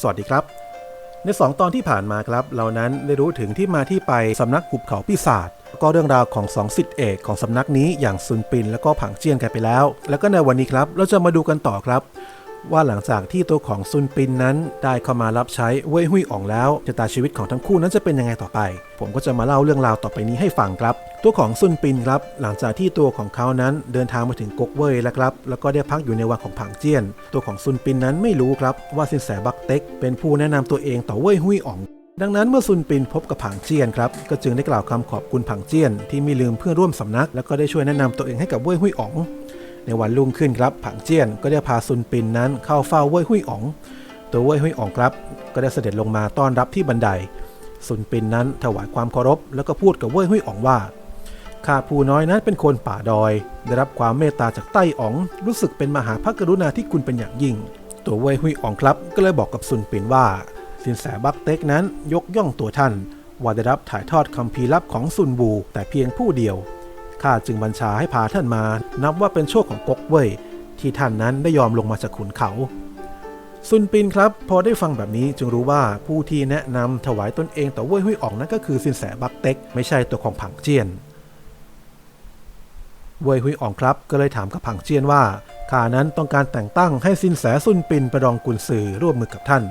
สวัสดีครับ ใน 2 ตอนที่ผ่านมาครับ เรานั้นได้รู้ถึงที่มาที่ไปสำนักหุบเขาปีศาจก็เรื่องราวของสองสิทธิเอกของสำนักนี้อย่างซุนปินและก็ผังเจียนกันไปแล้ว แล้วก็ในวันนี้ครับเราจะมาดูกันต่อครับ ว่าหลังจากที่ตัวของซุนปินนั้นได้เข้ามารับใช้เว่ยหุยอ่องแล้วชะตาชีวิตของทั้งคู่นั้นจะเป็นยังไงต่อไป ผมก็จะมาเล่าเรื่องราวต่อไปนี้ให้ฟังครับ ตัวของซุนปินครับหลังจากที่ตัวของเขานั้นเดินทางมาถึงกกเว่ยแล้วครับแล้วก็ได้พักอยู่ในวังของผังเจี้ยน ตัวของซุนปินนั้นไม่รู้ครับว่าสินแสบักเต็ก เป็นผู้แนะนำตัวเองต่อเว่ยหุยอ่องดังนั้นเมื่อซุนปินพบกับผังเจียนครับก็จึงได้กล่าวคำขอบคุณผังเจียนที่ไม่ลืมเพื่อนร่วมสำนัก แล้วก็ได้ช่วยแนะนำตัวเองให้กับเว่ยหุยอ๋อง ในวันรุ่งขึ้นครับผังเจี้ยนก็ได้พาซุนปินนั้นเข้าเฝ้าเว่ยหุยอ๋อง ตัวเว่ยหุยอ๋องครับ ก็ได้เสด็จลงมาต้อนรับที่บันไดซุนปินนั้นถวายความเคารพแล้วก็พูดกับเว่ยหุยอ๋องว่า ข้าผู้น้อยนั้นเป็นคนป่าดอย ได้รับความเมตตาจากใต้อ๋อง รู้สึกเป็นมหาพระกรุณาที่คุณเป็นอย่างยิ่ง ตัวเว่ยหุยอ๋องครับ ก็เลยบอกกับซุนปินว่า สินแสบักเต็กนั้นยกย่องตัวท่าน ว่าได้รับถ่ายทอดคำพีร์ลับของซุนบู แต่เพียงผู้เดียวข้าจึงบัญชาให้พาท่านมา นับว่าเป็นโชคของกกเว่ยที่ท่านนั้นได้ยอมลงมาจากขุนเขาซุนปินครับ พอได้ฟังแบบนี้จึงรู้ว่าผู้ที่แนะนำถวายตนเองต่อเว่ยหุยอ่องนั้นก็คือสินแสบักเต็ก ไม่ใช่ตัวของผังเจียน เว่ยหุยอ่องครับ ก็เลยถามกับผังเจียนว่าข้านั้นต้องการแต่งตั้งให้สินแสซุนปินปรองกุนซือร่วมมือกับท่าน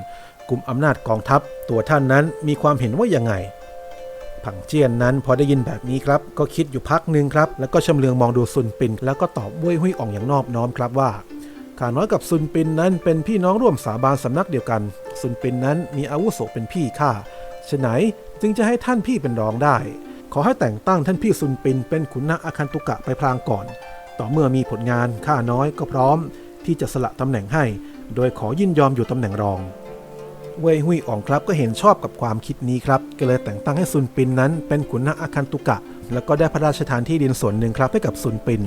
กลุ่มอำนาจกองทัพ ตัวท่านนั้นมีความเห็นว่ายังไง ผังเจียนนั้นพอได้ยินแบบนี้ครับ ก็คิดอยู่พักหนึ่งครับ แล้วก็ชำเลืองมองดูซุนปิน แล้วก็ตอบเว่ยหุยอ่องอย่างนอบน้อมครับว่าข้าน้อยกับซุนปินนั้นเป็นพี่น้องร่วมสาบานสำนักเดียวกัน ซุนปินนั้นมีอาวุโสเป็นพี่ข้าฉะไหนจึงจะให้ท่านพี่เป็นรองได้ ขอให้แต่งตั้งท่านพี่ซุนปินเป็นขุนนางอาคันตุกะไปพลางก่อน ต่อเมื่อมีผลงานข้าน้อยก็พร้อม ที่จะสละตำแหน่งให้ โดยขอยินยอมอยู่ตำแหน่งรอง เว่ยหุยอ่องครับก็เห็นชอบกับความคิดนี้ครับ ก็เลยแต่งตั้งให้ซุนปินนั้นเป็นขุนนางอาคันตุกะ แล้วก็ได้พระราชทานที่ดินส่วนหนึ่งครับให้กับซุนปิน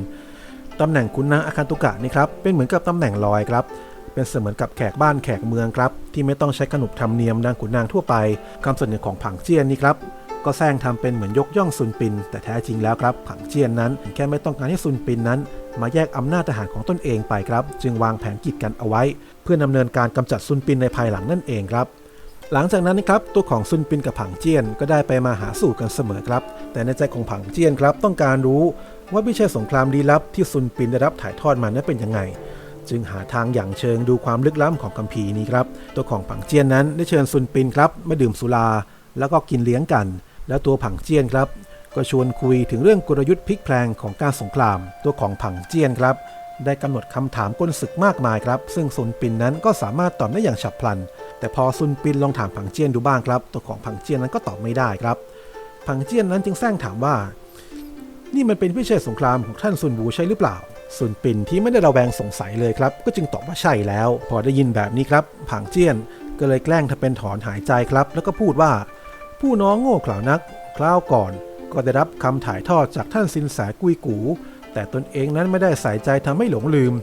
ตำแหน่งขุนนางอาคันตุกะนี่ครับเป็นเหมือนกับตำแหน่งลอยครับเป็นเสมือนกับแขกบ้านแขกเมืองครับ ที่ไม่ต้องใช้ขนบธรรมเนียมดังขุนนางทั่วไปคำเสนอของผังเจียนนี่ครับ ก็แซงทำเป็นเหมือนยกย่องซุนปิน แต่แท้จริงแล้วครับผังเจียนนั้น แค่ไม่ต้องการให้ซุนปินนั้น มาแยกอำนาจทหารของตนเองไปครับ จึงวางแผนกีดกันเอาไว้ เพื่อดำเนินการกำจัดซุนปินในภายหลังนั่นเองครับหลังจากนั้นนะครับตัวของซุนปินกับผังเจียนก็ได้ไปมาหาสู่กันเสมอครับ แต่ในใจของผังเจียนครับ ต้องการรู้ว่าวิชัยสงครามลี้ลับที่ซุนปินได้รับถ่ายทอดมานั้นเป็นยังไง จึงหาทางอย่างเชิงดูความลึกล้ำของคัมภีร์นี้ครับ ตัวของผังเจียนนั้นได้เชิญซุนปินครับมาดื่มสุรา แล้วก็กินเลี้ยงกัน แล้วตัวผังเจียนครับ ก็ชวนคุยถึงเรื่องกลยุทธ์พลิกแพลงของการสงคราม ตัวของผังเจียนครับ ได้กำหนดคำถามก้นศึกมากมายครับ ซึ่งซุนปินนั้นก็สามารถตอบได้อย่างฉับพลัน แต่พอซุนปินลองถามผังเจียนดูบ้างครับ ตัวของผังเจียนนั้นก็ตอบไม่ได้ครับ ผังเจียนนั้นจึงแซงถามว่า นี่มันเป็นพิชัยสงครามของท่านซุนบูใช่หรือเปล่าซุนปินที่ไม่ได้ระแวงสงสัยเลยครับ ก็จึงตอบว่าใช่แล้ว พอได้ยินแบบนี้ครับ ผังเจียนก็เลยแกล้งทำเป็นถอนหายใจครับ แล้วก็พูดว่า ผู้น้องโง่เขลานัก คราวก่อนก็ได้รับคำถ่ายทอดจากท่านสินแสกุยกู แต่ตนเองนั้นไม่ได้ใส่ใจทำให้หลงลืม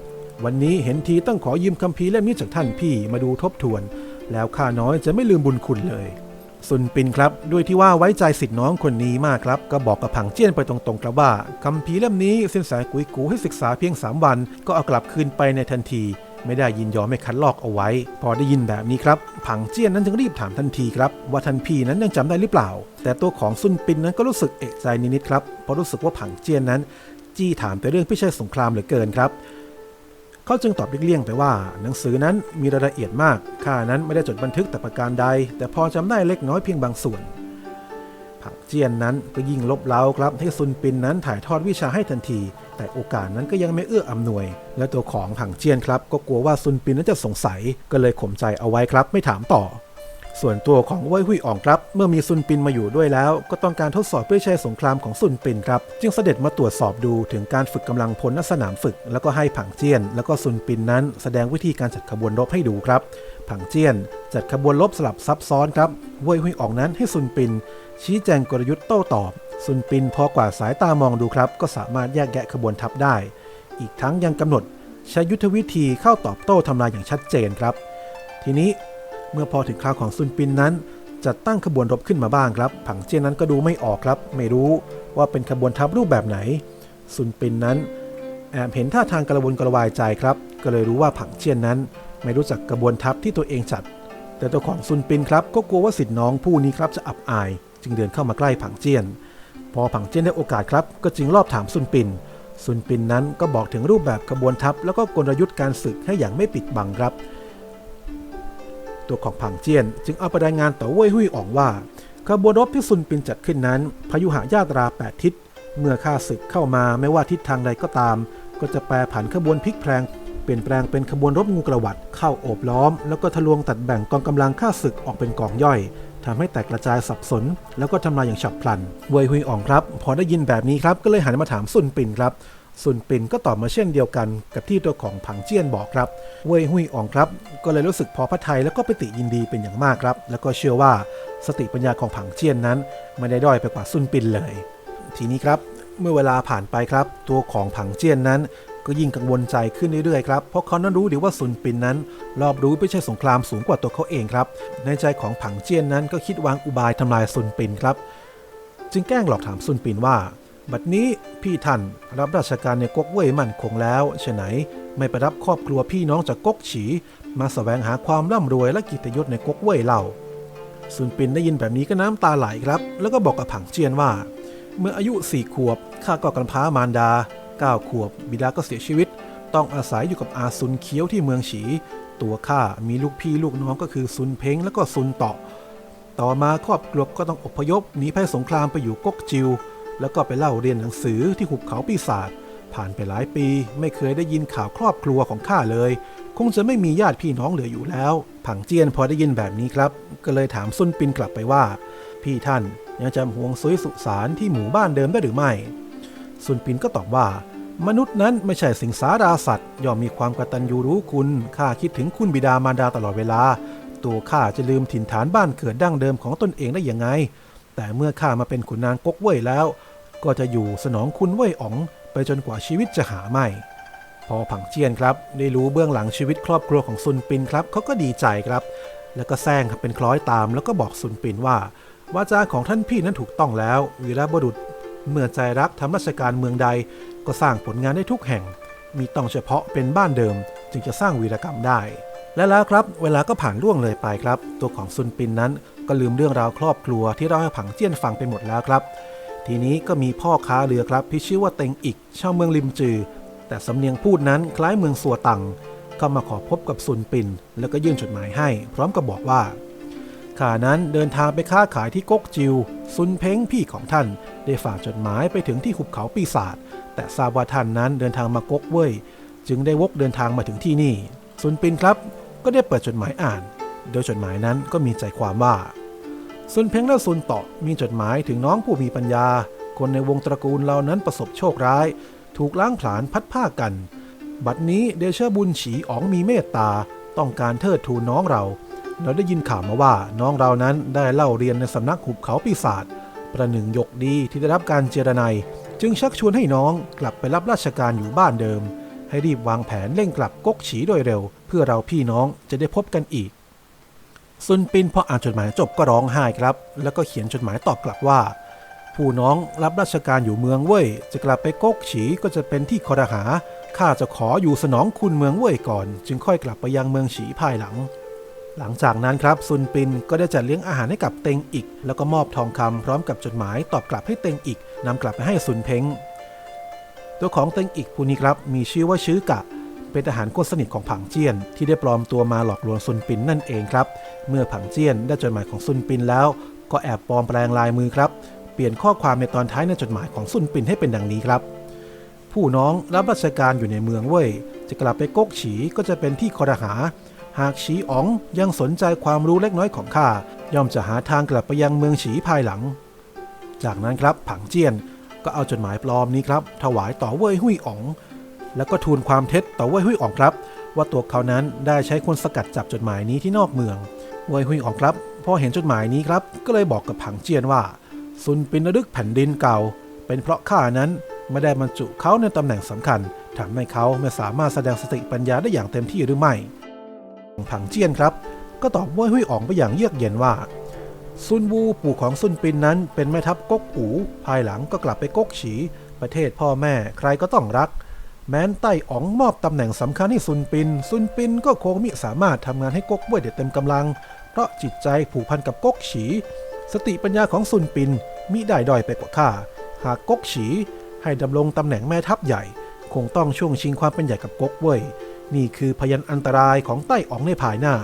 วันนี้เห็นทีต้องขอยืมคัมภีร์เล่มนี้จากท่านพี่มาดูทบทวน แล้วข้าน้อยจะไม่ลืมบุญคุณเลยซุนปินครับ ด้วยที่ว่าไว้ใจสิทธิ์น้องคนนี้มากครับ ก็บอกกับผังเจี้ยนไปตรงๆครับว่าคัมภีร์เล่มนี้สินแสกุยกูให้ศึกษาเพียง 3 วัน ก็เอากลับคืนไปในทันที ไม่ได้ยินยอมให้คัดลอกเอาไว้ พอได้ยินแบบนี้ครับ ผังเจี้ยนนั้นจึงรีบถามทันทีครับ ว่าท่านพี่นั้นยังจำได้หรือเปล่า แต่ตัวของซุนปินนั้นก็รู้สึกเอกใจนิดๆครับเพราะรู้สึกว่าผังเจี้ยนนั้น จี้ถามแต่เรื่องพิชัยสงครามเหลือเกินครับเขาจึงตอบเลี่ยงๆไปว่า หนังสือนั้นมีรายละเอียดมาก ข้านั้นไม่ได้จดบันทึกแต่ประการใด แต่พอจำได้เล็กน้อยเพียงบางส่วน เจียนนั้นก็ยิ่งลบเล้าครับให้ซุนปินนั้นถ่ายทอดวิชาให้ทันที แต่โอกาสนั้นก็ยังไม่เอื้ออำนวย และตัวของผังเจียนครับ ก็กลัวว่าซุนปินนั้นจะสงสัยก็เลยข่มใจเอาไว้ครับ ไม่ถามต่อ ส่วนตัวของเว่ยหุยอ่องครับ เมื่อมีซุนปินมาอยู่ด้วยแล้ว ก็ต้องการทดสอบเพื่อใช้สงครามของซุนปินครับจึงเสด็จมาตรวจสอบดูถึงการฝึกกำลังพลณสนามฝึก แล้วก็ให้ผังเจียน แล้วก็ซุนปินนั้น แสดงวิธีการจัดขบวนรบให้ดูครับผังเจียน จัดขบวนรบสลับซับซ้อนครับเว่ยหุยอ่องนั้นให้ซุนปิน ชี้แจงกลยุทธ์โต้ตอบ ซุนปินพอกว่าสายตามองดูครับ ก็สามารถแยกแยะขบวนทัพได้ อีกทั้งยังกำหนดใช้ยุทธวิธีเข้าตอบโต้ทำลายอย่างชัดเจนครับ ทีนี้เมื่อพอถึงคราวของซุนปินนั้นจัดตั้งขบวนรบขึ้นมาบ้างครับ ผังเจียนนั้นก็ดูไม่ออกครับ ไม่รู้ว่าเป็นขบวนทัพรูปแบบไหน ซุนปินนั้นแอบเห็นท่าทางกระวนกระวายใจครับ ก็เลยรู้ว่าผังเจียนนั้น ไม่รู้จักกระบวนทัพที่ตัวเองจัด แต่ตัวของซุนปินครับก็กลัวว่าสิทธิ์น้องผู้นี้ครับจะอับอาย จึงเดินเข้ามาใกล้ผังเจียน พอผังเจียนได้โอกาสครับ ก็จึงรอบถามซุนปิน ซุนปินนั้นก็บอกถึงรูปแบบขบวนทัพ แล้วก็กลยุทธ์การศึกให้อย่างไม่ปิดบังครับ ตัวของผังเจียน จึงเอาไปรายงานต่อเว่ยหุยอ่องว่าขบวนรบที่ซุนปินจัดขึ้นนั้นพายุหายาตราแปดทิศ เมื่อข้าศึกเข้ามาไม่ว่าทิศทางใดก็ตาม ก็จะแปรผันขบวนพลิกแพลงเปลี่ยนแปลงเป็นขบวนรบงูกระวัดเข้าโอบล้อม แล้วก็ทะลวงตัดแบ่งกองกำลังข้าศึกออกเป็นกองย่อย ทำให้แตกกระจายสับสน แล้วก็ทำลายอย่างฉับพลัน เวยหุยอ่องครับ พอได้ยินแบบนี้ครับ ก็เลยหันมาถามซุนปินครับซุนปินก็ตอบมาเช่นเดียวกันกับที่ตัวของผังเจี้ยนบอกครับ เว่ยหุยอ่องครับ ก็เลยรู้สึกพอพระทัยแล้วก็ไปติยินดีเป็นอย่างมากครับ แล้วก็เชื่อว่าสติปัญญาของผังเจี้ยนนั้นไม่ได้ด้อยไปกว่าซุนปินเลย ทีนี้ครับ เมื่อเวลาผ่านไปครับ ตัวของผังเจี้ยนนั้น ก็ยิ่งกังวลใจขึ้นเรื่อยๆครับ เพราะเขานั้นรู้ดีว่าซุนปินนั้น รอบรู้ไม่ใช่สงครามสูงกว่าตัวเขาเองครับ ในใจของผังเจียนนั้นก็คิดวางอุบายทำลายซุนปินครับ จึงแกล้งหลอกถามซุนปินว่า บัดนี้พี่ท่านรับราชการในก๊กเว่ยมั่นคงแล้วฉะไหน ไม่ไปรับครอบครัวพี่น้องจากก๊กฉี มาสแสวงหาความร่ำรวยและกิตยศในก๊กเว่ยเล่าซุนปินได้ยินแบบนี้ก็น้ำตาไหลครับ แล้วก็บอกกับผังเจียนว่า เมื่ออายุสี่ขวบข้าก็กำพร้ามารดา เก้าขวบ บิดาก็เสียชีวิต ต้องอาศัยอยู่กับอาซุนเคี้ยวที่เมืองฉี ตัวข้ามีลูกพี่ลูกน้องก็คือซุนเพ้งแล้วก็ซุนเตาะ ต่อมาครอบครัวก็ต้องอพยพหนีภัยสงครามไปอยู่ก๊กจิว แล้วก็ไปเล่าเรียนหนังสือที่หุบเขาปีศาจผ่านไปหลายปี ไม่เคยได้ยินข่าวครอบครัวของข้าเลย คงจะไม่มีญาติพี่น้องเหลืออยู่แล้ว ผังเจียนพอได้ยินแบบนี้ครับ ก็เลยถามซุนปินกลับไปว่า พี่ท่านยังจำห่วงซุยสุสานที่หมู่บ้านเดิมได้หรือไม่ ซุนปินก็ตอบว่า มนุษย์นั้นไม่ใช่สิงสาราสัตว์ย่อมมีความกตัญญูรู้คุณข้าคิดถึงคุณบิดามารดาตลอดเวลา ตัวข้าจะลืมถิ่นฐานบ้านเกิดดั้งเดิมของตนเองได้ยังไง แต่เมื่อข้ามาเป็นขุนนางก๊กเว่ยแล้ว ก็จะอยู่สนองคุณเว่ยอ๋อง ไปจนกว่าชีวิตจะหาไม่ พอผังเจียนครับ ได้รู้เบื้องหลังชีวิตครอบครัวของซุนปินครับเขาก็ดีใจครับ แล้วก็แซงครับเป็นคล้อยตาม แล้วก็บอกซุนปินว่า วาจาของท่านพี่นั้นถูกต้องแล้ววีรบุรุษ เมื่อใจรักทำราชการเมืองใดก็สร้างผลงานได้ทุกแห่ง มีต้องเฉพาะเป็นบ้านเดิม จึงจะสร้างวีรกรรมได้ และแล้วครับ เวลาก็ผ่านล่วงเลยไปครับ ตัวของซุนปินนั้นก็ลืมเรื่องราวครอบครัวที่เล่าให้ผังเจี้ยนฟังไปหมดแล้วครับ ทีนี้ก็มีพ่อค้าเรือครับที่ชื่อว่าเต็งอิกชาวเมืองลิมจือ แต่สำเนียงพูดนั้นคล้ายเมืองสัวตังเข้ามาขอพบกับซุนปิน แล้วก็ยื่นจดหมายให้ พร้อมกับบอกว่า ข้านั้นเดินทางไปค้าขายที่ก๊กจิว ซุนเพ้งพี่ของท่าน ได้ฝากจดหมายไปถึงที่หุบเขาปีศาจแต่ทราบว่าท่านนั้นเดินทางมาก๊กเว่ยจึงได้วกเดินทางมาถึงที่นี่ ซุนปินครับ ก็ได้เปิดจดหมายอ่าน โดยจดหมายนั้นก็มีใจความว่า ซุนเพ้งและซุนเตาะมีจดหมายถึงน้องผู้มีปัญญา คนในวงตระกูลเรานั้นประสบโชคร้าย ถูกล้างผลาญพัดผ้ากัน บัดนี้เดชบุญฉีอ๋องมีเมตตาต้องการเทิดทูนน้องเรา เราได้ยินข่าวมาว่าน้องเรานั้นได้เล่าเรียนในสำนักหุบเขาปีศาจประหนึ่งยกดีที่ได้รับการเจรไนยจึงชักชวนให้น้องกลับไปรับราชการอยู่บ้านเดิม ให้รีบวางแผนเร่งกลับก๊กฉีโดยเร็ว เพื่อเราพี่น้องจะได้พบกันอีกซุนปินพออ่านจดหมายจบก็ร้องไห้ครับ แล้วก็เขียนจดหมายตอบกลับว่า ผู้น้องรับราชการอยู่เมืองเว่ยจะกลับไปก๊กฉีก็จะเป็นที่คอรหาข้าจะขออยู่สนองคุณเมืองเว่ยก่อน จึงค่อยกลับไปยังเมืองฉีภายหลัง หลังจากนั้นครับซุนปินก็ได้จัดเลี้ยงอาหารให้กับเต็งอิกแล้วก็มอบทองคำพร้อมกับจดหมายตอบกลับให้เต็งอิกนำกลับไปให้ซุนเพ้งตัวของเต็งอิกผู้นี้ครับมีชื่อว่าชื่อกะ เป็นทหารคนสนิทของผังเจียน ที่ได้ปลอมตัวมาหลอกลวงซุนปินนั่นเองครับ เมื่อผังเจียนได้จดหมายของซุนปินแล้ว ก็แอบปลอมแปลงลายมือครับเปลี่ยนข้อความในตอนท้ายในจดหมายของซุนปินให้เป็นดังนี้ครับ ผู้น้องรับราชการอยู่ในเมืองเว่ยจะกลับไปก๊กฉีก็จะเป็นที่คอรหา หากฉีอ๋องยังสนใจความรู้เล็กน้อยของข้าย่อมจะหาทางกลับไปยังเมืองฉีภายหลัง จากนั้นครับผังเจียนก็เอาจดหมายปลอมนี้ครับถวายต่อเว่ยหุยอ๋อง แล้วก็ทูลความเท็จต่อเว่ยหุยอ๋องครับ ว่าตัวเขานั้นได้ใช้คนสกัดจับจดหมายนี้ที่นอกเมืองเว่ยหุยอ๋องครับพอเห็นจดหมายนี้ครับ ก็เลยบอกกับผังเจียนว่าซุนปินระลึกแผ่นดินเก่า เป็นเพราะข้านั้นไม่ได้บรรจุเขาในตำแหน่งสำคัญทำให้เขาไม่สามารถแสดงสติปัญญาได้อย่างเต็มที่หรือไม่ ผังเจียนครับ ก็ตอบว่าหุยอ๋องไปอย่างเยือกเย็นว่า ซุนวูปู่ของซุนปินนั้นเป็นแม่ทัพก๊กอูภายหลังก็กลับไปก๊กฉี ประเทศพ่อแม่ใครก็ต้องรัก แม้นไต้อ๋องมอบตำแหน่งสำคัญให้ซุนปิน ซุนปินก็คงมิสามารถทำงานให้ก๊กเว่ยได้เต็มกำลังกราะจิตใจผูกพันกับก๊กฉี สติปัญญาของซุนปินมิได้ด้อยไปกว่าข้าหากก๊กฉีให้ดำรงตำแหน่งแม่ทัพใหญ่ คงต้องช่วงชิงความเป็นใหญ่กับก๊กเว่ย นี่คือพยันอันตรายของใต้อ๋องในภายหน้า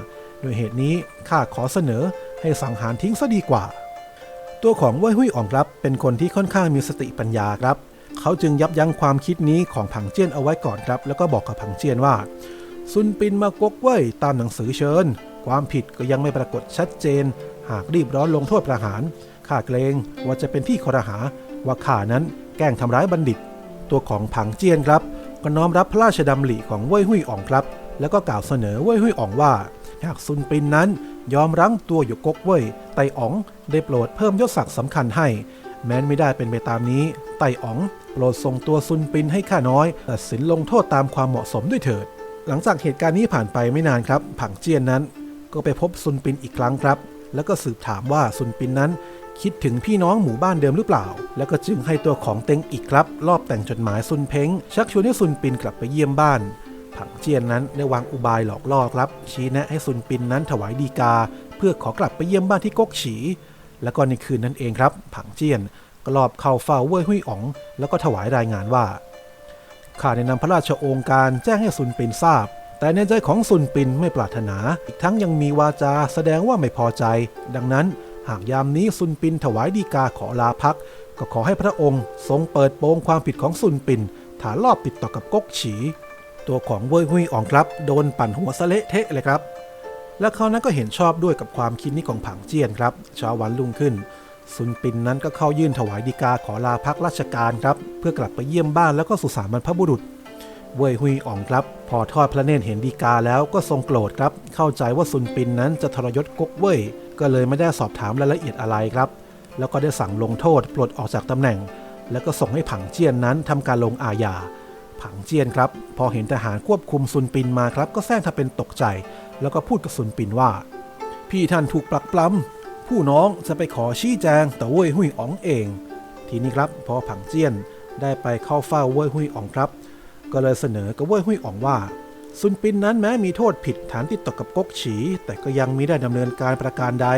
โดยเหตุนี้ข้าขอเสนอให้สังหารทิ้งซะดีกว่า ตัวของว่ยหุยอ่องครับ เป็นคนที่ค่อนข้างมีสติปัญญาครับ เขาจึงยับยั้งความคิดนี้ของผังเจี้ยนเอาไว้ก่อนครับ แล้วก็บอกกับผังเจี้ยนว่า ซุนปินมากกเว่ยตามหนังสือเชิญ ความผิดก็ยังไม่ปรากฏชัดเจน หากรีบร้อนลงโทษประหารข้าเกรงว่าจะเป็นที่คอรหาว่าข้านั้นแกล้งทำร้ายบัณฑิต ตัวของผังเจียนครับ ก็น้อมรับพระราชดำริของเว่ยหุยอ่องครับ แล้วก็กล่าวเสนอเว่ยหุยอ่องว่า หากซุนปินนั้นยอมรั้งตัวอยู่กกเว่ยไตอ๋องได้โปรดเพิ่มยศศักดิ์สำคัญให้ แม้นไม่ได้เป็นไปตามนี้ ไตอ๋องโปรดส่งตัวซุนปินให้ข้าน้อยตัดสินลงโทษตามความเหมาะสมด้วยเถิด หลังจากเหตุการณ์นี้ผ่านไปไม่นานครับ ผังเจียนนั้น ก็ไปพบซุนปินอีกครั้งครับ แล้วก็สืบถามว่าซุนปินนั้น คิดถึงพี่น้องหมู่บ้านเดิมหรือเปล่า แล้วก็จึงให้ตัวของเต็งอีกครับ รอบแต่งจดหมายซุนเพ้ง ชักชวนให้ซุนปินกลับไปเยี่ยมบ้าน ผังเจียนนั้นได้วางอุบายหลอกล่อครับ ชี้แนะให้ซุนปินนั้นถวายดีกา เพื่อขอกลับไปเยี่ยมบ้านที่ก๊กฉี แล้วก็ในคืนนั้นเองครับ ผังเจียนก็ลอบเข้าเฝ้าเว่ยหุยอ๋อง แล้วก็ถวายรายงานว่าข้าได้นำพระราชโองการแจ้งให้ซุนปินทราบ แต่ในใจของซุนปินไม่ปรารถนา อีกทั้งยังมีวาจาแสดงว่าไม่พอใจ ดังนั้น หากยามนี้ซุนปินถวายดีกาขอลาพัก ก็ขอให้พระองค์ทรงเปิดโปงความผิดของซุนปิน ฐานลอบติดต่อกับก๊กฉี ตัวของเว่ยหุยอ่องครับ โดนปั่นหัวสะเละเทะเลยครับ และเขานั้นก็เห็นชอบด้วยกับความคิดนี้ของผังเจียนครับเช้าวันรุ่งขึ้นซุนปินนั้นก็เข้ายื่นถวายดีกาขอลาพักราชการครับ เพื่อกลับไปเยี่ยมบ้านแล้วก็สุสานบรรพบุรุษ เว่ยหุยอ่องครับ พอทอดพระเนตรเห็นดีกาแล้วก็ทรงโกรธครับ เข้าใจว่าซุนปินนั้นจะทรยศก๊กเว่ย ก็เลยไม่ได้สอบถามรายละเอียดอะไรครับ แล้วก็ได้สั่งลงโทษปลดออกจากตำแหน่ง แล้วก็ส่งให้ผังเจียนนั้นทำการลงอาญา ผังเจียนครับ พอเห็นทหารควบคุมซุนปินมาครับ ก็แซงทำเป็นตกใจ แล้วก็พูดกับซุนปินว่า พี่ท่านถูกปลักปล้ำผู้น้องจะไปขอชี้แจงแต่เว่ยหุยอ๋องเอง ทีนี้ครับพอผังเจียนได้ไปเข้าเฝ้าเว่ยหุยอ๋องครับ ก็เลยเสนอกับเว่ยหุยอ๋องว่า ซุนปินนั้นแม้มีโทษผิดฐานติดต่อกับก๊กฉี แต่ก็ยังมิได้ดำเนินการประการใด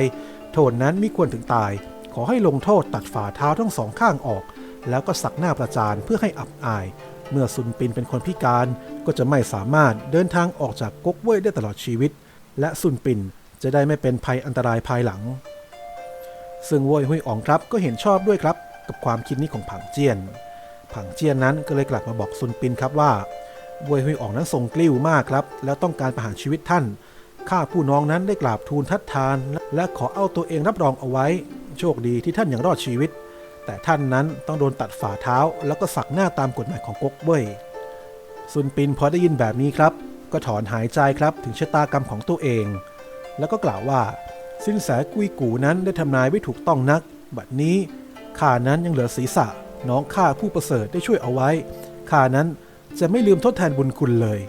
โทษนั้นมิควรถึงตาย ขอให้ลงโทษตัดฝ่าเท้าทั้งสองข้างออก แล้วก็สักหน้าประจานเพื่อให้อับอาย เมื่อซุนปินเป็นคนพิการก็จะไม่สามารถเดินทางออกจากก๊กเว่ยได้ตลอดชีวิต และซุนปินจะได้ไม่เป็นภัยอันตรายภายหลัง ซึ่งเว่ยหุยอ๋องครับก็เห็นชอบด้วยครับ กับความคิดนี้ของผังเจียน ผังเจียนนั้นก็เลยกลับมาบอกซุนปินครับว่า เว่ยหุยอ๋องนั้นทรงกลิ้วมากครับ แล้วต้องการประหารชีวิตท่าน ข้าผู้น้องนั้นได้กราบทูลทัดทาน และขอเอาตัวเองรับรองเอาไว้ โชคดีที่ท่านยังรอดชีวิต แต่ท่านนั้นต้องโดนตัดฝ่าเท้า แล้วก็สักหน้าตามกฎหมายของก๊กเว่ยซุนปินพอได้ยินแบบนี้ครับ ก็ถอนหายใจครับถึงชะตากรรมของตัวเอง แล้วก็กล่าวว่า สินแสกุยกูนั้นได้ทำนายไว้ถูกต้องนัก บัดนี้ข้านั้นยังเหลือศีรษะ น้องข้าผู้ประเสริฐได้ช่วยเอาไว้ข้านั้น จะไม่ลืมทดแทนบุญคุณเลย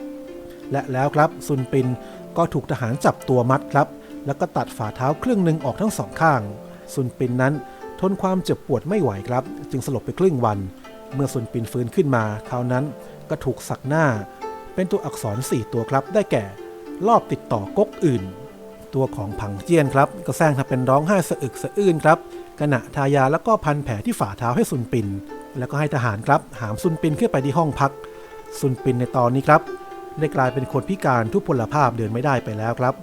และแล้วครับซุนปินก็ถูกทหารจับตัวมัดครับ แล้วก็ตัดฝ่าเท้าครึ่งหนึ่งออกทั้งสองข้าง ซุนปินนั้นทนความเจ็บปวดไม่ไหวครับ จึงสลบไปครึ่งวัน เมื่อซุนปินฟื้นขึ้นมาคราวนั้นก็ถูกสักหน้า เป็นตัวอักษร 4 ตัวครับ ได้แก่ รอบติดต่อก๊กอื่น ตัวของผังเจียนครับ ก็แซงทำเป็นร้องไห้สะอึกสะอื้นครับขณะทายาแล้วก็พันแผลที่ฝ่าเท้าให้ซุนปิน แล้วก็ให้ทหารครับหามซุนปินขึ้นไปที่ห้องพัก ซุนปินในตอนนี้ครับ ได้กลายเป็นคนพิการทุพพลภาพเดินไม่ได้ไปแล้วครับ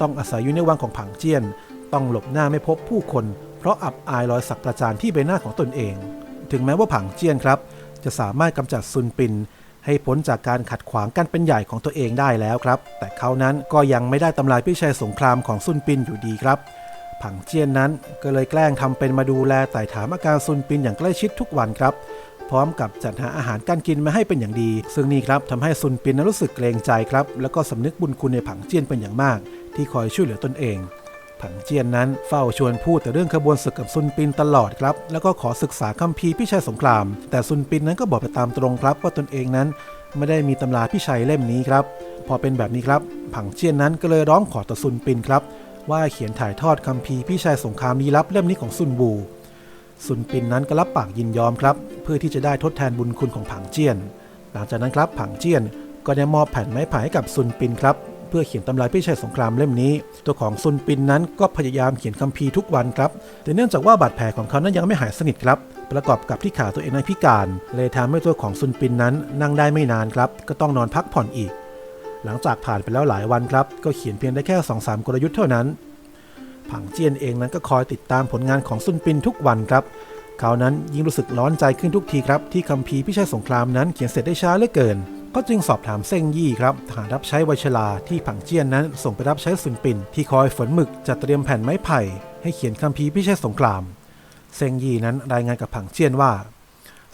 ต้องอาศัยอยู่ในวังของผังเจียน ต้องหลบหน้าไม่พบผู้คน เพราะอับอายรอยสักประจานที่ใบหน้าของตนเอง ถึงแม้ว่าผังเจียนครับ จะสามารถกำจัดซุนปิน ให้พ้นจากการขัดขวางการเป็นใหญ่ของตัวเองได้แล้วครับ แต่เขานั้นก็ยังไม่ได้ทำลายพิชัยสงครามของซุนปินอยู่ดีครับผังเจียนนั้นก็เลยแกล้งทำเป็นมาดูแลไต่ถามอาการซุนปินอย่างใกล้ชิดทุกวันครับ พร้อมกับจัดหาอาหารการกินมาให้เป็นอย่างดี ซึ่งนี่ครับทำให้ซุนปินนั้นรู้สึกเกรงใจครับ แล้วก็สำนึกบุญคุณในผังเจียนเป็นอย่างมาก ที่คอยช่วยเหลือตนเองผังเจียนนั้นเฝ้าชวนพูดแต่เรื่องขบวนศึกกับซุนปินตลอดครับ แล้วก็ขอศึกษาคัมภีร์พิชัยสงคราม แต่ซุนปินนั้นก็บอกไปตามตรงครับ ว่าตนเองนั้นไม่ได้มีตำราพิชัยเล่มนี้ครับ พอเป็นแบบนี้ครับ ผังเจียนนั้นก็เลยร้องขอต่อซุนปินครับ ว่าเขียนถ่ายทอดคัมภีร์พิชัยสงครามลี้ลับเล่มนี้ของซุนบู ซุนปินนั้นก็รับปากยินยอมครับ เพื่อที่จะได้ทดแทนบุญคุณของผังเจียน หลังจากนั้นครับผังเจียนก็ได้มอบแผ่นไม้ไผ่ให้กับซุนปินครับเพื่อเขียนตำราพิชัยสงครามเล่มนี้ ตัวของซุนปินนั้นก็พยายามเขียนคัมภีร์ทุกวันครับ แต่เนื่องจากว่าบาดแผลของเขานั้นยังไม่หายสนิทครับ ประกอบกับที่ขาตัวเองนั้นพิการ เลยทำให้ตัวของซุนปินนั้นนั่งได้ไม่นานครับ ก็ต้องนอนพักผ่อนอีก หลังจากผ่านไปแล้วหลายวันครับ ก็เขียนเพียงได้แค่2อสกลยุทธ์เท่านั้น ผังเจียนเองนั้นก็คอยติดตามผลงานของซุนปินทุกวันครับเขานั้นยิ่งรู้สึกร้อนใจขึ้นทุกทีครับ ที่คัมภีร์พิชัยสงครามนั้นเขียนเสร็จได้ช้าเหลือเกิน ก็จึงสอบถามเซ่งยี่ครับทหารรับใช้วัชราที่ผังเจียนนั้นส่งไปรับใช้ซุนปิน ที่คอยฝนหมึกจัดเตรียมแผ่นไม้ไผ่ ให้เขียนคัมภีร์พิชัยสงครามเซ่งยี่นั้นรายงานกับผังเจียนว่า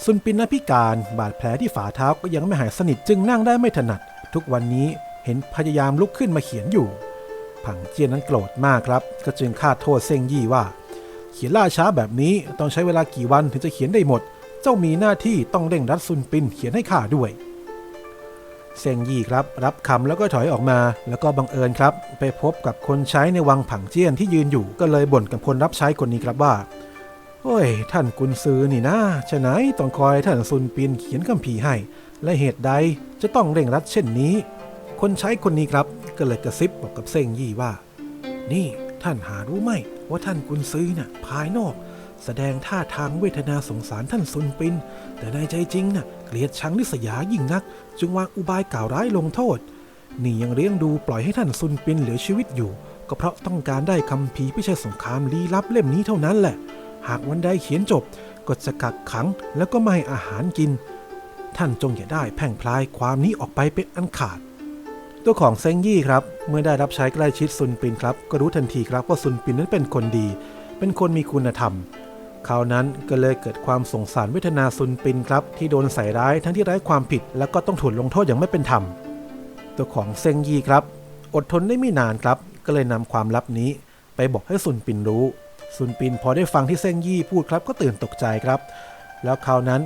ซุนปินนั้นพิการบาดแผลที่ฝ่าเท้าก็ยังไม่หายสนิทจึงนั่งได้ไม่ถนัด ทุกวันนี้เห็นพยายามลุกขึ้นมาเขียนอยู่ ผังเจียนนั้นโกรธมากครับ ก็จึงฆ่าโทษเซ่งยี่ว่า เขียนล่าช้าแบบนี้ต้องใช้เวลากี่วันถึงจะเขียนได้หมด เจ้ามีหน้าที่ต้องเร่งรัดซุนปินเขียนให้ข้าด้วยเซงยี่ครับรับคำแล้วก็ถอยออกมา แล้วก็บังเอิญครับ ไปพบกับคนใช้ในวังผังเจียนที่ยืนอยู่ก็เลยบ่นกับคนรับใช้คนนี้ครับว่าโอ้ย ท่านกุนซือนี่นะฉะไหนต้องคอยท่านซุนปินเขียนคำพีให้ และเหตุใดจะต้องเร่งรัดเช่นนี้ คนใช้คนนี้ครับ ก็เลยกระซิบบอกกับเซงยี่ว่า นี่ท่านหารู้ไหมว่าท่านกุนซือน่ะภายนอก แสดงท่าทางเวทนาสงสารท่านซุนปิน แต่ในใจจริงน่ะเกลียดชังนิสยายิ่งนัก จึงวางอุบายกล่าวร้ายลงโทษ นี่ยังเลี้ยงดูปล่อยให้ท่านซุนปินเหลือชีวิตอยู่ ก็เพราะต้องการได้คำพีพิชัยสงครามลี้ลับเล่มนี้เท่านั้นแหละ หากวันใดเขียนจบก็จะกักขังแล้วก็ไม่ให้อาหารกิน ท่านจงอย่าได้แพ่งพลายความนี้ออกไปเป็นอันขาด ตัวของเซงยี่ครับ เมื่อได้รับใช้ใกล้ชิดซุนปินครับ ก็รู้ทันทีครับว่าซุนปินนั้นเป็นคนดี เป็นคนมีคุณธรรม เขานั้นก็เลยเกิดความสงสารเวทนาซุนปินครับ ที่โดนใส่ร้ายทั้งที่ไร้ความผิด แล้วก็ต้องถูกลงโทษอย่างไม่เป็นธรรม ตัวของเซงยี่ครับ อดทนได้ไม่นานครับ ก็เลยนำความลับนี้ ไปบอกให้ซุนปินรู้ ซุนปินพอได้ฟังที่เซงยี่พูดครับก็ตื่นตกใจครับ แล้วคราวนั้น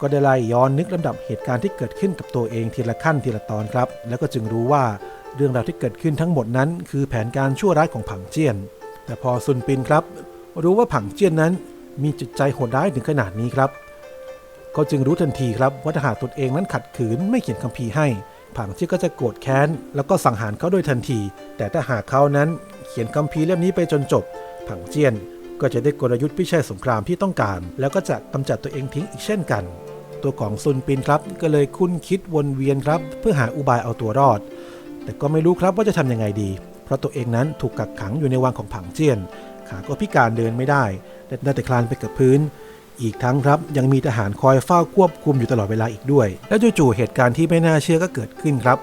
ก็ได้ไล่ย้อนนึกลำดับเหตุการณ์ที่เกิดขึ้นกับตัวเองทีละขั้นทีละตอนครับ แล้วก็จึงรู้ว่าเรื่องราวที่เกิดขึ้นทั้งหมดนั้น คือแผนการชั่วร้ายของผังเจี้ยน แต่พอซุนปินครับ รู้ว่าผังเจี้ยนนั้น มีจิตใจโหดร้ายถึงขนาดนี้ครับ ก็จึงรู้ทันทีครับว่าถ้าหากตนเองนั้นขัดขืนไม่เขียนคัมภีร์ให้ ผังเจี้ยนก็จะโกรธแค้น แล้วก็สังหารเขาโดยทันที แต่ถ้าหากเขานั้นเขียนคัมภีร์เล่มนี้ไปจนจบ ผังเจี้ยน ก็จะได้กลยุทธ์พิชัยสงครามที่ต้องการ แล้วก็จะกำจัดตัวเองทิ้งอีกเช่นกัน ตัวของซุนปินครับ ก็เลยคุ้นคิดวนเวียนครับ เพื่อหาอุบายเอาตัวรอด แต่ก็ไม่รู้ครับว่าจะทำยังไงดี เพราะตัวเองนั้นถูกกักขังอยู่ในวังของผังเจียน ขาก็พิการเดินไม่ได้และได้แต่คลานไปกับพื้น อีกทั้งครับยังมีทหารคอยเฝ้าควบคุมอยู่ตลอดเวลาอีกด้วย แล้วจู่ๆเหตุการณ์ที่ไม่น่าเชื่อก็เกิดขึ้นครับ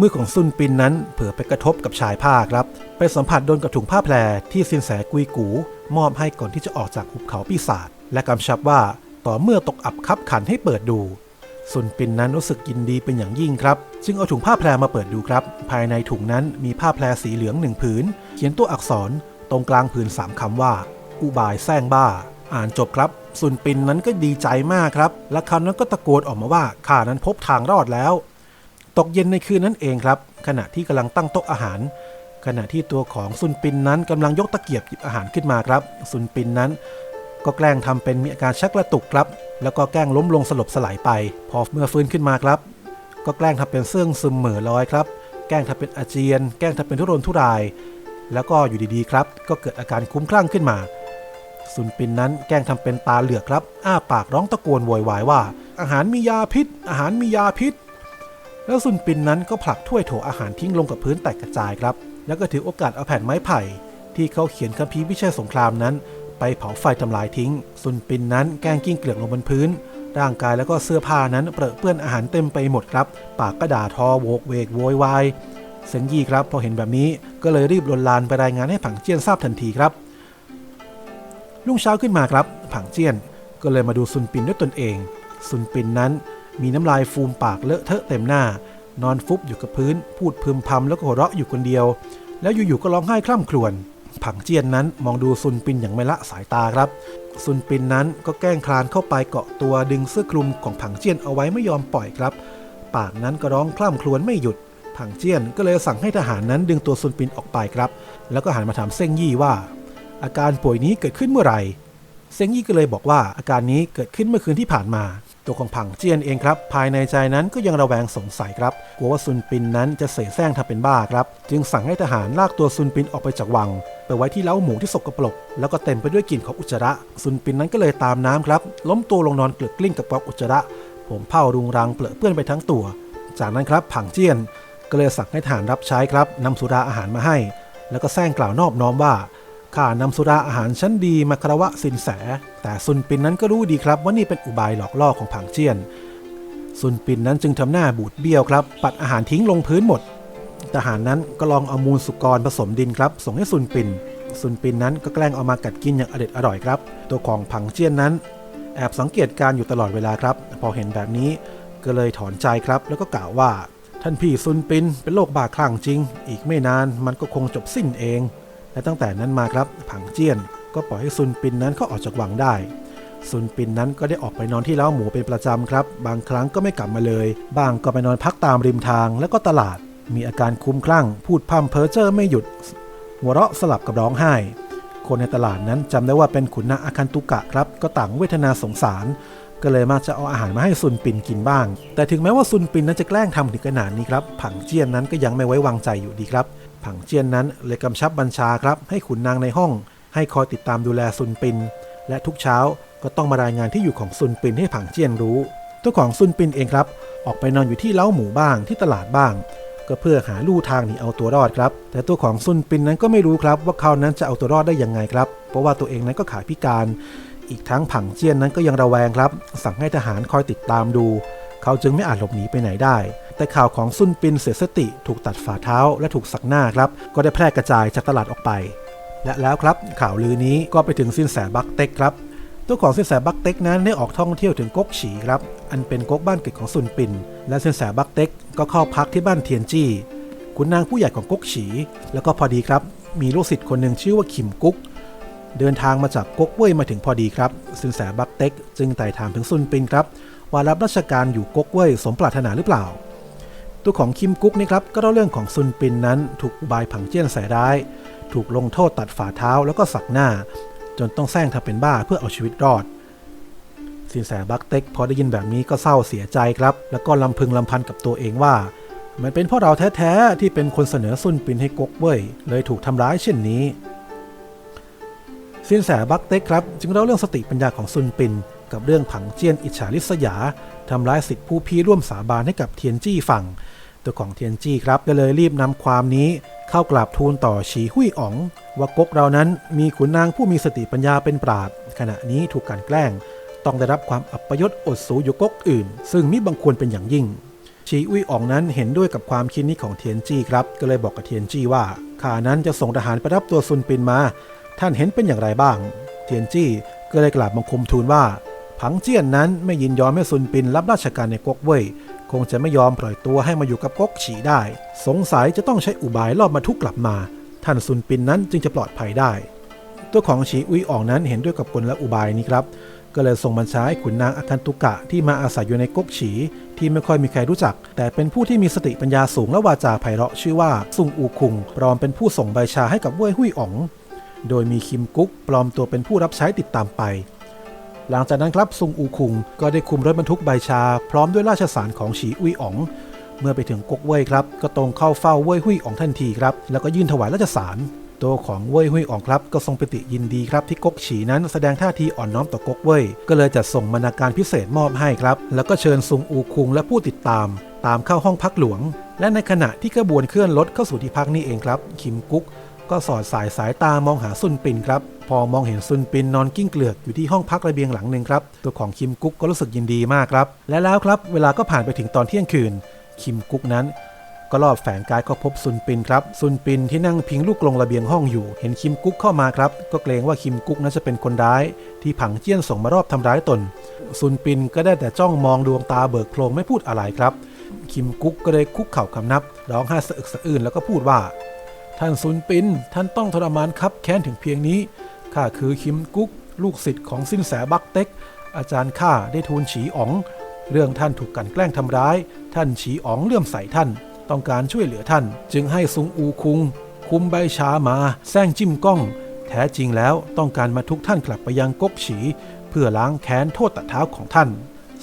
มือของซุนปินนั้นเผลอไปกระทบกับชายผ้าครับ ไปสัมผัสโดนกับถุงผ้าแพรที่สินแสกุยกู มอบให้ก่อนที่จะออกจากหุบเขาปีศาจและกำชับว่าต่อเมื่อตกอับคับขันให้เปิดดูซุนปินนั้นรู้สึกยินดีเป็นอย่างยิ่งครับ จึงเอาถุงผ้าแพรมาเปิดดูครับ ภายในถุงนั้นมีผ้าแพรสีเหลืองหนึ่งผืน เขียนตัวอักษรตรงกลางผืนสามคำว่า อุบายแซงบ้า อ่านจบครับซุนปินนั้นก็ดีใจมากครับ และคำนั้นก็ตะโกนออกมาว่าข้านั้นพบทางรอดแล้ว ตกเย็นในคืนนั้นเองครับ ขณะที่กำลังตั้งโต๊ะอาหาร ขณะที่ตัวของซุนปินนั้นกำลังยกตะเกียบหยิบอาหารขึ้นมาครับ ซุนปินนั้น ก็แกล้งทำเป็นมีอาการชักกระตุกครับ แล้วก็แกล้งล้มลงสลบสลายไป พอเมื่อฟื้นขึ้นมาครับ ก็แกล้งทำเป็นเสื่องซึมเหม่อลอยครับ แกล้งทำเป็นอาเจียน แกล้งทำเป็นทุรนทุราย แล้วก็อยู่ดีๆครับ ก็เกิดอาการคุ้มคลั่งขึ้นมา ซุนปินนั้นแกล้งทำเป็นตาเหลือกครับ อ้าปากร้องตะโกนโวยวายว่า อาหารมียาพิษ อาหารมียาพิษ แล้วซุนปินนั้นก็ผลักถ้วยโถอาหารทิ้งลงกับพื้นแตกกระจายครับ แล้วก็ถือโอกาสเอาแผ่นไม้ไผ่ ที่เขาเขียนคัมภีร์วิชัยสงครามนั้น ไปเผาไฟทำลายทิ้ง ซุนปินนั้นแกล้งกิ้งเกลื่อนลงบนพื้น ร่างกายแล้วก็เสื้อผ้านั้นเปรอะเปื้อนอาหารเต็มไปหมดครับ ปากก็ด่าทอโวกเวกโวยวายเซนยี่ครับพอเห็นแบบนี้ก็เลยรีบลนลานไปรายงานให้ผังเจี้ยนทราบทันทีครับรุ่งเช้าขึ้นมาครับ ผังเจี้ยนก็เลยมาดูซุนปินด้วยตนเอง ซุนปินนั้น มีน้ำลายฟูมปากเลอะเทอะเต็มหน้า นอนฟุบอยู่กับพื้น พูดพึมพำแล้วก็หัวเราะอยู่คนเดียว แล้วอยู่ๆก็ร้องไห้คร่ำครวญผังเจียนนั้นมองดูซุนปินอย่างไม่ละสายตาครับ ซุนปินนั้นก็แกล้งคลานเข้าไปเกาะตัวดึงเสื้อคลุมของผังเจียนเอาไว้ไม่ยอมปล่อยครับ ปากนั้นก็ร้องคร่ำครวญไม่หยุด ผังเจียนก็เลยสั่งให้ทหารนั้นดึงตัวซุนปินออกไปครับ แล้วก็หันมาถามเซ่งยี่ว่า อาการป่วยนี้เกิดขึ้นเมื่อไหร่ เซงยี่ก็เลยบอกว่าอาการนี้เกิดขึ้นเมื่อคืนที่ผ่านมา ตัวของผังเจียนเองครับ ภายในใจนั้นก็ยังระแวงสงสัยครับ กลัวว่าซุนปินนั้นจะเสแสร้งทำเป็นบ้าครับ จึงสั่งให้ทหารลากตัวซุนปินออกไปจากวัง ไปไว้ที่เล้าหมูที่สกปรก แล้วก็เต็มไปด้วยกลิ่นของอุจจาระ ซุนปินนั้นก็เลยตามน้ำครับ ล้มตัวลงนอนเกลือกกลิ้งกับกองอุจจาระ ผมเผารุงรังเปลือเปื้อนไปทั้งตัว จากนั้นครับผังเจียนก็เลยสั่งให้ทหารรับใช้ครับนำสุราอาหารมาให้ แล้วก็แซงกล่าวนอบน้อมว่า ข้านำสุราอาหารชั้นดีมาคารวะสินแส แต่ซุนปินนั้นก็รู้ดีครับว่านี่เป็นอุบายหลอกล่อของผังเจียนซุนปินนั้นจึงทำหน้าบูดเบี้ยวครับ ปัดอาหารทิ้งลงพื้นหมด ทหารนั้นก็ลองเอามูลสุกรผสมดินครับ ส่งให้ซุนปิน ซุนปินนั้นก็แกล้งเอามากัดกินอย่างอเด็ดอร่อยครับ ตัวของผังเจียนนั้น แอบสังเกตการอยู่ตลอดเวลาครับ พอเห็นแบบนี้ก็เลยถอนใจครับ แล้วก็กล่าวว่า ท่านพี่ซุนปินเป็นโรคบ้าคลั่งจริง อีกไม่นานมันก็คงจบสิ้นเอง และตั้งแต่นั้นมาครับผังเจียนก็ปล่อยให้ซุนปินนั้นเขาออกจากวังได้ ซุนปินนั้นก็ได้ออกไปนอนที่เล้าหมูเป็นประจำครับ บางครั้งก็ไม่กลับมาเลยบ้างก็ไปนอนพักตามริมทางแล้วก็ตลาด มีอาการคุ้มคลั่ง พูดพร่ำเพ้อเจ้อไม่หยุด หัวเราะสลับกับร้องไห้ คนในตลาดนั้นจำได้ว่าเป็นขุนนางอาคันตุกะครับ ก็ต่างเวทนาสงสาร ก็เลยมาจะเอาอาหารมาให้ซุนปินกินบ้าง แต่ถึงแม้ว่าซุนปินนั้นจะแกล้งทำถึงขนาดนี้ครับ ผังเจียนนั้นก็ยังไม่ไว้วางใจอยู่ดีครับ ผังเจียนนั้นเลยกำชับบัญชาครับ ให้ขุนนางในห้อง ให้คอยติดตามดูแลซุนปิน และทุกเช้าก็ต้องมารายงานที่อยู่ของซุนปินให้ผังเจียนรู้ตัวของซุนปินเองครับ ออกไปนอนอยู่ที่เล้าหมูบ้างที่ตลาดบ้าง ก็เพื่อหาลู่ทางหนีเอาตัวรอดครับ แต่ตัวของซุนปินนั้นก็ไม่รู้ครับว่าเขานั้นจะเอาตัวรอดได้ยังไงครับ เพราะว่าตัวเองนั้นก็ขาพิการ อีกทั้งผังเจียนนั้นก็ยังระแวงครับ สั่งให้ทหารคอยติดตามดู เขาจึงไม่อาจหลบหนีไปไหนได้ แต่ข่าวของซุนปินเสียสติถูกตัดฝ่าเท้าและถูกสักหน้าครับ ก็ได้แพร่กระจายจากตลาดออกไป และแล้วครับข่าวลือนี้ก็ไปถึงสินแสบักเต็กครับตัวของสินแสบักเต็กนั้นได้ออกท่องเที่ยวถึงก๊กฉีครับ อันเป็นก๊กบ้านเกิดของซุนปิน และสินแสบักเต็กก็เข้าพักที่บ้านเทียนจี้ขุนนางผู้ใหญ่ของก๊กฉี แล้วก็พอดีครับ มีลูกศิษย์คนหนึ่งชื่อว่าขิมกุ๊ก เดินทางมาจากก๊กเว่ยมาถึงพอดีครับสินแสบักเต็กจึงไต่ถามถึงซุนปินครับว่ารับราชการอยู่ก๊กเว่ยสมปรารถนาหรือเปล่า ตัวของคิมกุ๊กนี่ครับก็เล่าเรื่องของซุนปินนั้นถูกบายผังเจี้ยนใส่ร้าย ถูกลงโทษตัดฝ่าเท้าแล้วก็สักหน้า จนต้องแซงทำเป็นบ้าเพื่อเอาชีวิตรอดสินแสบักเต็กพอได้ยินแบบนี้ก็เศร้าเสียใจครับ แล้วก็ลำพึงลำพันกับตัวเองว่า มันเป็นเพราะเราแท้ๆที่เป็นคนเสนอซุนปินให้ก๊กเว่ยเลยถูกทำร้ายเช่นนี้สินแสบักเต็กครับจึงเล่าเรื่องสติปัญญาของซุนปิน กับเรื่องผังเจียนอิจฉาริษยา ทำร้ายสิทธิผู้พี่ร่วมสาบานให้กับเทียนจี้ฝั่ง ตัวของเทียนจี้ครับก็เลยรีบนำความนี้เข้ากราบทูลต่อฉีหุยอ๋อง ว่าก๊กเรานั้นมีขุนนางผู้มีสติปัญญาเป็นปราดขณะนี้ถูกกลันแกล้ง ต้องได้รับความอัปยศอดสูอยู่ก๊กอื่น ซึ่งมิบังควรเป็นอย่างยิ่งชีอุยอ๋องนั้นเห็นด้วยกับความคิดนี้ของเทียนจี้ครับ ก็เลยบอกกับเทียนจี้ว่าข้านั้นจะส่งทหารไปรับตัวซุนปินมา ท่านเห็นเป็นอย่างไรบ้าง เทียนจี้ก็เลยกราบบังคมทูลว่า ผังเจี้ยนนั้นไม่ยินยอมให้ซุนปินรับราชการในก๊กเว่ยคงจะไม่ยอมปล่อยตัวให้มาอยู่กับก๊กฉีได้ สงสัยจะต้องใช้อุบายล่อมาทุกกลับมา ท่านซุนปินนั้นจึงจะปลอดภัยได้ ตัวของฉีอุยอ่องนั้นเห็นด้วยกับกลและอุบายนี้ครับ ก็เลยส่งบัญชาให้ขุนนางอาคันตุกะที่มาอาศัยอยู่ในก๊กฉี ที่ไม่ค่อยมีใครรู้จัก แต่เป็นผู้ที่มีสติปัญญาสูงและวาจาไพเราะชื่อว่าซุงอูคุงปลอมเป็นผู้ส่งใบชาให้กับเว่ยหุยอ๋อง โดยมีคิมกุ๊กปลอมตัวเป็นผู้รับใช้ติดตามไป หลังจากนั้นครับซุงอูคุงก็ได้คุมรถบรรทุกใบชา พร้อมด้วยราชสารของฉีอุยอ๋อง เมื่อไปถึงกกเว่ยครับ ก็ตรงเข้าเฝ้าเว่ยหุยอ๋องทันทีครับ แล้วก็ยื่นถวายราชสารตัวของเว่ยหุยอ๋องครับ ก็ทรงปฏิยินดีครับที่กกฉีนั้นแสดงท่าทีอ่อนน้อมต่อกกเว่ยก็เลยจัดส่งบรรณาการพิเศษมอบให้ครับ แล้วก็เชิญซุงอูคุงและผู้ติดตาม ตามเข้าห้องพักหลวง และในขณะที่ขบวนเคลื่อนรถเข้าสู่ที่พักนี่เองครับคิมกุ๊กก็สอดสายสายตามองหาซุนปินครับ พอมองเห็นซุนปินนอนกิ้งเกลือกอยู่ที่ห้องพักระเบียงหลังหนึ่งครับ ตัวของคิมกุ๊กก็รู้สึกยินดีมากครับ และแล้วครับเวลาก็ผ่านไปถึงตอนเที่ยงคืน คิมกุ๊กนั้นก็รอบแฝงกายก็พบซุนปินครับ ซุนปินที่นั่งพิงลูกลงระเบียงห้องอยู่ เห็นคิมกุ๊กเข้ามาครับ ก็เกรงว่าคิมกุ๊กนั้นจะเป็นคนร้าย ที่ผังเจี้ยนส่งมารอบทำร้ายตน ซุนปินก็ได้แต่จ้องมองดวงตาเบิกโพลงไม่พูดอะไรครับ คิมกุ๊กก็เลยคุกเข่าคำนับ ร้องไห้สะอึกสะอื้นแล้วก็พูดว่า ท่านซุนปิน ท่านต้องทรมานครับแค้นถึงเพียงนี้ ข้าคือคิมกุ๊กลูกศิษย์ของสินแสบักเต็ก อาจารย์ข้าได้ทูลฉีอ๋อง เรื่องท่านถูกกันแกล้งทำร้าย ท่านฉีอ๋องเลื่อมใสท่าน ต้องการช่วยเหลือท่าน จึงให้ซุงอูคุง คุมใบชามาแซงจิ้มก้อง แท้จริงแล้วต้องการมาทุกท่านกลับไปยังก๊กฉี เพื่อล้างแค้นโทษตัดเท้าของท่าน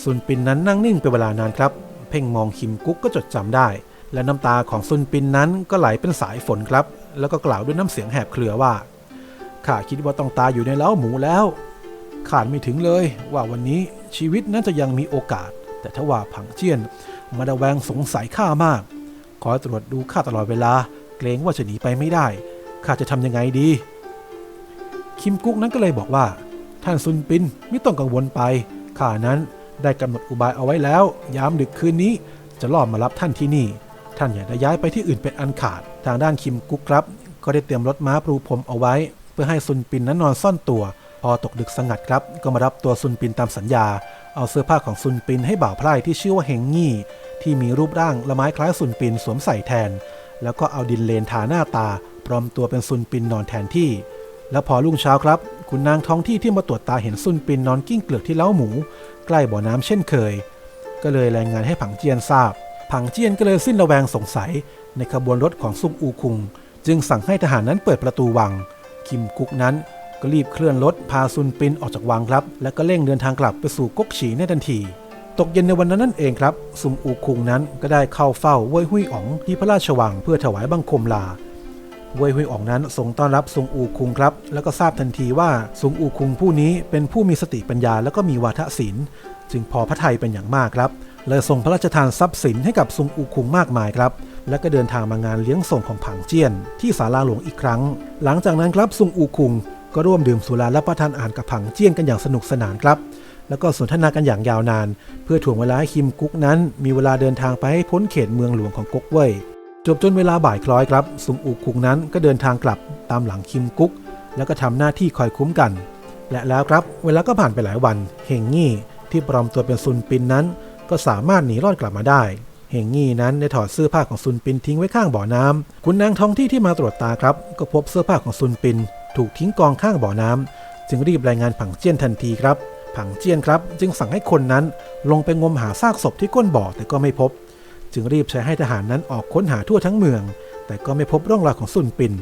ซุนปินนั้นนั่งนิ่งเป็นเวลานานครับ เพ่งมองคิมกุ๊กก็จดจำได้ และน้ำตาของซุนปินนั้นก็ไหลเป็นสายฝนครับ แล้วก็กล่าวด้วยน้ำเสียงแหบเครือว่า ข้าคิดว่าต้องตายอยู่ในเล้าหมูแล้วขาดไม่ถึงเลยว่าวันนี้ชีวิตนั้นจะยังมีโอกาส แต่ถ้าว่าผังเจียนมาระแวงสงสัยข้ามากคอยตรวจดูข้าตลอดเวลา เกรงว่าจะหนีไปไม่ได้ข้าจะทำยังไงดี คิมกุ๊กนั้นก็เลยบอกว่า ท่านซุนปินไม่ต้องกังวลไปข้านั้นได้กำหนดอุบายเอาไว้แล้ว ยามดึกคืนนี้จะล่อมารับท่านที่นี่ ท่านอย่าได้ย้ายไปที่อื่นเป็นอันขาด ทางด้านคิมกุ๊กครับ ก็ได้เตรียมรถม้าปรูพรมเอาไว้ เพื่อให้ซุนปินนั้นนอนซ่อนตัว พอตกดึกสงัดครับ ก็มารับตัวซุนปินตามสัญญา เอาเสื้อผ้าของซุนปินให้บ่าวไพร่ที่ชื่อว่าเฮงงี่ ที่มีรูปร่างละไม้คล้ายซุนปินสวมใส่แทน แล้วก็เอาดินเลนทาหน้าตา ปลอมตัวเป็นซุนปินนอนแทนที่ แล้วพอรุ่งเช้าครับคุณนางท้องที่ที่มาตรวจตาเห็นซุนปินนอนกิ้งเกลือกที่เล้าหมู ใกล้บ่อน้ำเช่นเคย ก็เลยรายงานให้ผังเจียนทราบ ผังเจียนก็เลยสิ้นระแวงสงสัย ในขบวนรถของซุงอูคุง จึงสั่งให้ทหารนั้นเปิดประตูวัง คิมกุกนั้นก็รีบเคลื่อนรถพาซุนปินออกจากวังครับ แล้วก็เร่งเดินทางกลับไปสู่ก๊กฉีในทันที ตกเย็นในวันนั้นนั่นเองครับ ซุงอูคุงนั้นก็ได้เข้าเฝ้าเว่ยหุยอ๋องที่พระราชวังเพื่อถวายบังคมลา เว่ยหุยอ๋องนั้นทรงต้อนรับซุงอูคุงครับ แล้วก็ทราบทันทีว่าซุงอูคุงผู้นี้เป็นผู้มีสติปัญญา แล้วก็มีวาทศิลป์จึงพอพระทัยเป็นอย่างมากครับ เลยส่งพระราชทานทรัพย์สินให้กับซุงอูคุงมากมายครับ แล้วก็เดินทางมางานเลี้ยงส่งของผังเจี้ยน ที่ศาลาหลวงอีกครั้ง หลังจากนั้นครับซุงอูคุงก็ร่วมดื่มสุราและประทานอาหารกับผังเจี้ยนกันอย่างสนุกสนานครับ แล้วก็สนทนากันอย่างยาวนาน เพื่อถ่วงเวลาให้คิมกุ๊กนั้น มีเวลาเดินทางไปให้พ้นเขตเมืองหลวงของก๊กเว่ยจบจนเวลาบ่ายคล้อยครับซุงอูคุงนั้นก็เดินทางกลับตามหลังคิมกุ๊ก แล้วก็ทำหน้าที่คอยคุ้มกัน และแล้วครับเวลาก็ผ่านไปหลายวันเฮงงี่ที่ปลอมตัวเป็นซุนปินนั้น ก็สามารถหนีรอดกลับมาได้เฮงงี่นั้นได้ถอดเสื้อผ้าของซุนปินทิ้งไว้ข้างบ่อน้ำคุณนางท้องที่ที่มาตรวจตาครับ ก็พบเสื้อผ้าของซุนปิน ถูกทิ้งกองข้างบ่อน้ำจึงรีบรายงานผังเจี้ยนทันทีครับ ผังเจี้ยนครับ จึงสั่งให้คนนั้นลงไปงมหาซากศพที่ก้นบ่อแต่ก็ไม่พบ จึงรีบใช้ให้ทหารนั้นออกค้นหาทั่วทั้งเมือง แต่ก็ไม่พบร่องรอยของซุนปิน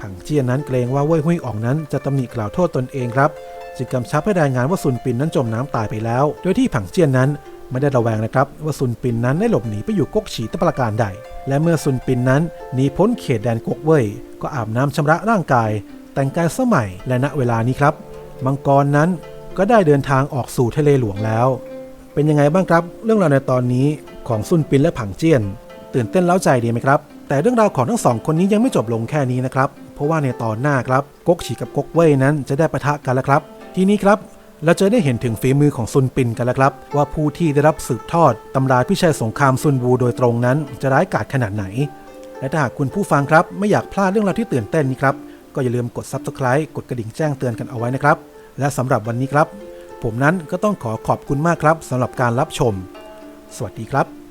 ผังเจียนนั้นเกรงว่าเว่ยหุยออกนั้นจะตำหนิกล่าวโทษตนเองครับ จึงกำชับให้รายงานว่าซุนปินนั้นจมน้ำตายไปแล้ว โดยที่ผังเจียนนั้นไม่ได้ระแวงนะครับว่าซุนปินนั้นได้หลบหนีไปอยู่ก๊กฉีตะประการใด และเมื่อซุนปินนั้นหนีพ้นเขตแดนก๊กเว่ยก็อาบน้ำชำระร่างกาย แต่งกายสมัยและณเวลานี้ครับ มังกรนั้นก็ได้เดินทางออกสู่ทะเลหลวงแล้ว เป็นยังไงบ้างครับ เรื่องราวในตอนนี้ของซุนปินและผังเจี้ยน ตื่นเต้นเล้าใจดีไหมครับ แต่เรื่องราวของทั้งสองคนนี้ยังไม่จบลงแค่นี้นะครับ เพราะว่าในตอนหน้าครับก๊กฉีกับก๊กเว่ยนั้นจะได้ปะทะกันแล้วครับ ทีนี้ครับ เราจะได้เห็นถึงฝีมือของซุนปินกันแล้วครับ ว่าผู้ที่ได้รับสืบทอดตำราพิชัยสงครามซุนวูโดยตรงนั้น จะร้ายกาจขนาดไหน และถ้าหากคุณผู้ฟังครับ ไม่อยากพลาดเรื่องราวที่ตื่นเต้นนี้ครับ ก็อย่าลืมกด Subscribe กดกระดิ่งแจ้งเตือนกันเอาไว้นะครับ และสำหรับวันนี้ครับ ผมนั้นก็ต้องขอขอบคุณมากครับสำหรับการรับชม สวัสดีครับ